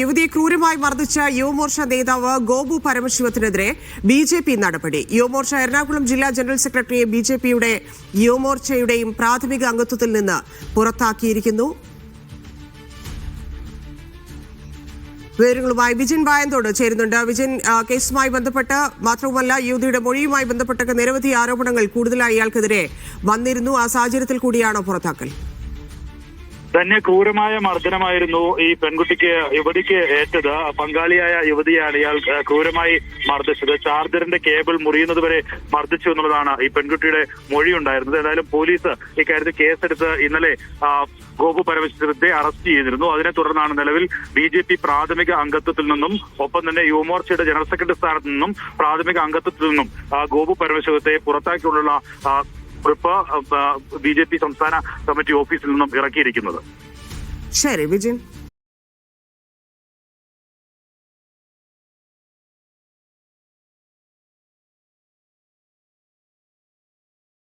യുവതിയെ ക്രൂരമായി മർദ്ദിച്ച യുവമോർച്ച നേതാവ് ഗോപു പരമശിവത്തിനെതിരെ ബി ജെ പി നടപടി. യുവമോർച്ച എറണാകുളം ജില്ലാ ജനറൽ സെക്രട്ടറിയെ ബി ജെ പിയുടെ യുവമോർച്ചയുടെയും പ്രാഥമിക അംഗത്വത്തിൽ നിന്ന് പുറത്താക്കിയിരിക്കുന്നു. വിവരങ്ങളുമായി വിജിൻ വായന്തോട് ചേരുന്നുണ്ട്. വിജിൻ കേസുമായി ബന്ധപ്പെട്ട് മാത്രവുമല്ല യുവതിയുടെ മൊഴിയുമായി ബന്ധപ്പെട്ടൊക്കെ നിരവധി ആരോപണങ്ങൾ കൂടുതലായി ഇയാൾക്കെതിരെ വന്നിരുന്നു. ആ സാഹചര്യത്തിൽ കൂടിയാണോ പുറത്താക്കൽ? തന്നെ ക്രൂരമായ മർദ്ദനമായിരുന്നു ഈ പെൺകുട്ടിക്ക് യുവതിക്ക് ഏറ്റത്. പങ്കാളിയായ യുവതിയാണ് ഇയാൾ ക്രൂരമായി മർദ്ദിച്ചത്. ചാർജറിന്റെ കേബിൾ മുറിയുന്നത് വരെ മർദ്ദിച്ചു എന്നുള്ളതാണ് ഈ പെൺകുട്ടിയുടെ മൊഴി ഉണ്ടായിരുന്നത് ഏതായാലും പോലീസ് ഇക്കാര്യത്തിൽ കേസെടുത്ത് ഇന്നലെ ഗോപു പരമേശ്വരത്തെ അറസ്റ്റ് ചെയ്തിരുന്നു. അതിനെ തുടർന്നാണ് നിലവിൽ ബി ജെ പി പ്രാഥമിക അംഗത്വത്തിൽ നിന്നും ഒപ്പം തന്നെ യുവമോർച്ചയുടെ ജനറൽ സെക്രട്ടറി സ്ഥാനത്ത് നിന്നും പ്രാഥമിക അംഗത്വത്തിൽ നിന്നും ഗോപു പരമേശ്വരത്തെ പുറത്താക്കിക്കൊണ്ടുള്ള ആ, കുറിപ്പ് ബി ജെ പി സംസ്ഥാന കമ്മിറ്റി ഓഫീസിൽ നിന്നും ഇറക്കിയിരിക്കുന്നത്. ശരി വിജിൻ.